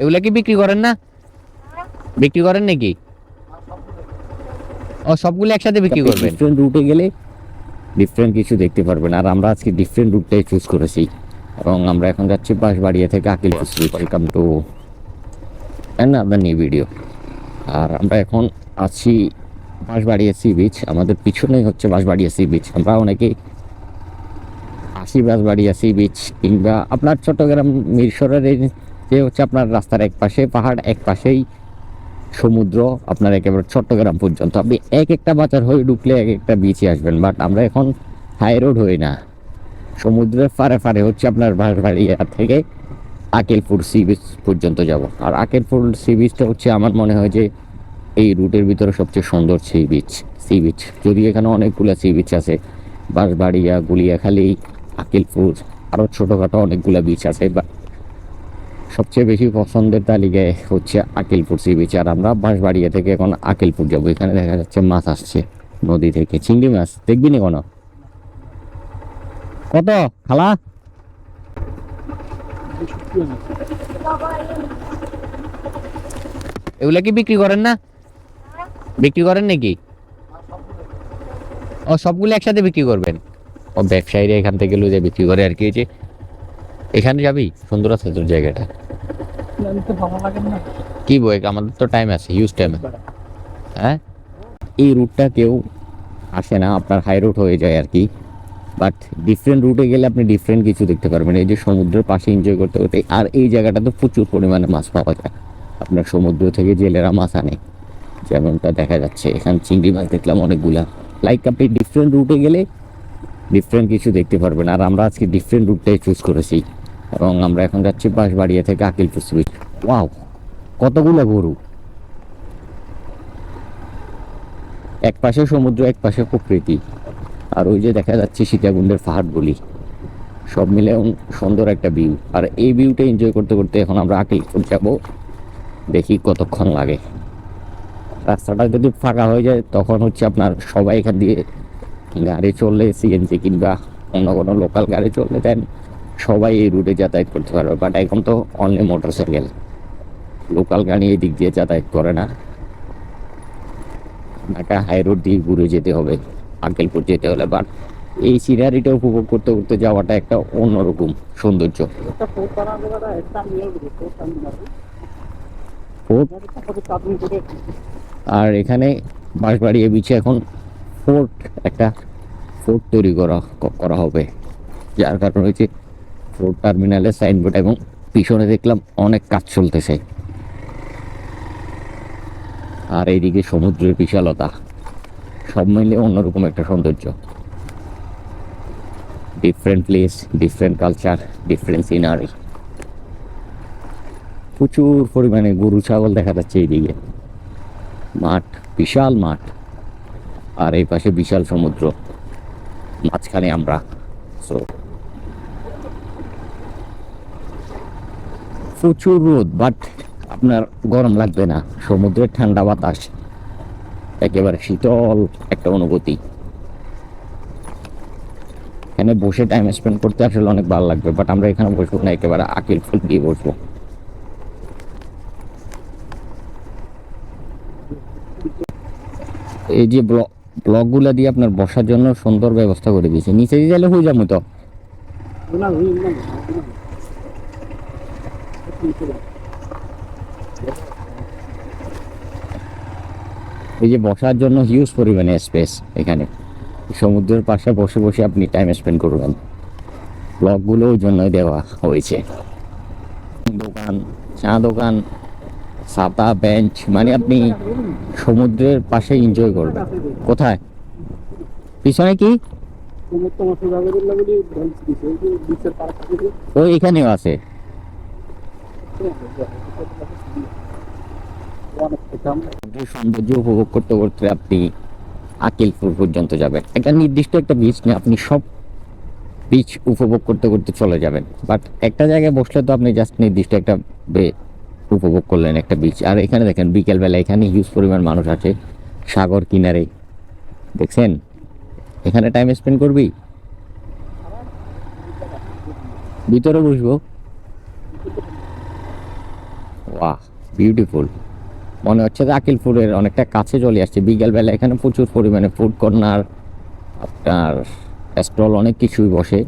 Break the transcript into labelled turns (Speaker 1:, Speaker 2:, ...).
Speaker 1: এগুলা কি বিক্রি করেন না? বিক্রি করেন নাকি? ও সবগুলো একসাথে বিক্রি করবেন?
Speaker 2: ডিফারেন্ট রুটে গেলে ডিফারেন্ট কিছু দেখতে পারবেন। আর আমরা আজকে ডিফারেন্ট রুটটাই চুজ করেছি। এবং আমরা এখন যাচ্ছি বাঁশবাড়িয়া থেকে আকিল ফুসরি ওয়েলকাম টু আপনার নিউ ভিডিও আর আমরা এখন আছি বাঁশবাড়িয়া সি বিচ আমাদের পিছনেই হচ্ছে বাঁশবাড়িয়া সি বিচ আমরা অনেকেই আসি বাঁশবাড়িয়া সি বিচ কিংবা আপনার চট্টগ্রাম মিরসরের যে হচ্ছে আপনার রাস্তার এক পাশে, পাহাড় এক পাশেই, সমুদ্র আপনার একেবারে চট্টগ্রাম পর্যন্ত। আপনি এক একটা বাজার হয়ে ঢুকলে এক একটা বিচে আসবেন, বাট আমরা এখন হাই রোড হই না। সমুদ্রের ফারে ফারে হচ্ছে আপনার বাড়িয়া থেকে আকেলপুর সি বিচ পর্যন্ত যাব। আর আকেলপুর সি বিচটা হচ্ছে আমার মনে হয় যে এই রুটের ভিতরে সবচেয়ে সুন্দর সি বিচ সি বিচ যদি এখানে অনেকগুলো সি বিচ আছে বাঁশবাড়িয়া গুলিয়াখালী আকিলপুর আরও ছোটোখাটো অনেকগুলো বিচ আছে বা সবচেয়ে বেশি পছন্দের তালিকায় হচ্ছে আকিলপুর সি বিচ আর আমরা বাঁশবাড়িয়া থেকে এখন আকিলপুর যাব। এখানে দেখা যাচ্ছে মাছ আসছে নদী থেকে। চিংড়ি মাছ, দেখবি না কোনো? কত, খালা?
Speaker 1: এগুলা কি বিক্রি করেন না? বিক্রি করেন নাকি? ও, সবগুলো একসাথে বিক্রি করবেন? ও ব্যবসায়ীরা এখান থেকে লুজে বিক্রি করে আর কি যে এখানে যাবি? সুন্দর আছে তোর জায়গাটা। কি বই? আমাদের তো টাইম আছে হিউজ টাইম হ্যাঁ?
Speaker 2: এই রুটটা কেউ আসে না, আপনার হাই রুট হয়ে যায় আর কি। বাট ডিফারেন্ট রুটে গেলে আপনি ডিফারেন্ট কিছু দেখতে পারবেন। এই যে সমুদ্রের পাশে এনজয় করতে করতে, আর এই জায়গাটা তো প্রচুর পরিমাণে মাছ পাওয়া যায়। আপনার সমুদ্র থেকে জেলেরা মাছ আনে। যেমনটা দেখা যাচ্ছে, এখানে চিংড়ি মাছ দেখলাম অনেকগুলা। লাইক আপনি ডিফারেন্ট রুটে গেলে ডিফারেন্ট কিছু দেখতে পারবেন আর আমরা আজকে ডিফারেন্ট রুটটাই চুজ করেছি। এবং আমরা এখন যাচ্ছি বাঁশবাড়িয়া থেকে আকিলপুর সুইচ ওয়াও কতগুলো গরু? এক পাশে সমুদ্র, এক পাশে প্রকৃতি। আর ওই যে দেখা যাচ্ছে সীতাকুণ্ডের পাহাড়গুলি সব মিলে সুন্দর একটা ভিউ আর এই ভিউটা এনজয় করতে করতে এখন আমরা আকিলপুর যাব। দেখি কতক্ষণ লাগে। রাস্তাটা যদি ফাঁকা হয়ে যায়, তখন হচ্ছে আপনার সবাই এখান দিয়ে গাড়ি চললে সিএনজি কিংবা অন্য কোনো লোকাল গাড়ি চললে দেন সবাই এই রুটে যাতায়াত করতে পারবে। বাট এখন তো অনলি মোটর সাইকেল লোকাল গাড়ি এই দিক দিয়ে যাতায়াত করে না। ঢাকা হাই রোড দিয়ে ঘুরে যেতে হবে, আঙ্কেলপুর যেতে হলে। বাট এই সিনারিটা উপভোগ করতে করতে যাওয়াটা একটা অন্যরকম সৌন্দর্য। আর এখানে বাঁশবাড়িয়া বিচে এখন ফোর্ট একটা ফোর্ট তৈরি করা করা হবে। যার কারণ হয়েছে ফোর্ট টার্মিনালের সাইনবোর্ড এবং পিছনে দেখলাম অনেক কাজ চলতেছে। আর এইদিকে সমুদ্রের বিশালতা। সব মিলে অন্যরকম একটা সৌন্দর্য। Different place different culture different scenery প্রচুর পরিমাণে গরু, ছাগল দেখা যাচ্ছে এইদিকে। মাঠ, বিশাল মাঠ। আর এই পাশে বিশাল সমুদ্র। মাঝখানে আমরা। সো প্রচুর রোদ বাট আপনার গরম লাগবে না। সমুদ্রের ঠান্ডা বাতাস। একেবারে শীতল একটা অনুভূতি। এখানে বসে টাইম স্পেন্ড করতে আসলে অনেক ভালো লাগবে বাট আমরা এখানে বসবো না, একেবারে আকিল ফুল দিয়ে বসবো। এই যে ব্লক ব্লকগুলো দিয়ে আপনার বসার জন্য সুন্দর ব্যবস্থা করে দিয়েছে। নিচে দিয়ে গেলে হয়ে যাব তো। এই যে বসার জন্য হিউজ পরিমাণে স্পেস এখানে। সমুদ্রের পাশে বসে বসে আপনি টাইম স্পেন্ড করবেন। ব্লকগুলো ওই জন্যই দেওয়া হয়েছে। দোকান, চা দোকান ছাতা বেঞ্চ মানে আপনি সমুদ্রের পাশে এনজয় করবেন। কোথায়? পিছনে কি? ও এখানেও আছে। সৌন্দর্য উপভোগ করতে করতে আপনি আকিলপুর পর্যন্ত যাবেন। একটা নির্দিষ্ট একটা বিচ নিয়ে আপনি সব বিচ উপভোগ করতে করতে চলে যাবেন। বাট একটা জায়গায় বসলে তো আপনি জাস্ট নির্দিষ্ট একটা উপভোগ করলেন একটা বিচ আর এখানে দেখেন, বিকেলবেলা এখানে হিউজ পরিমাণ মানুষ আছে। সাগর কিনারে। দেখছেন? এখানে টাইম স্পেন্ড করবি? ভিতরে বসবো। বাহ বিউটিফুল মনে হচ্ছে যে আকিল ফুডের অনেকটা কাছে চলে আসছে। বিকেলবেলা এখানে প্রচুর পরিমাণে ফুড কর্নার আপনার স্টল অনেক কিছুই বসে।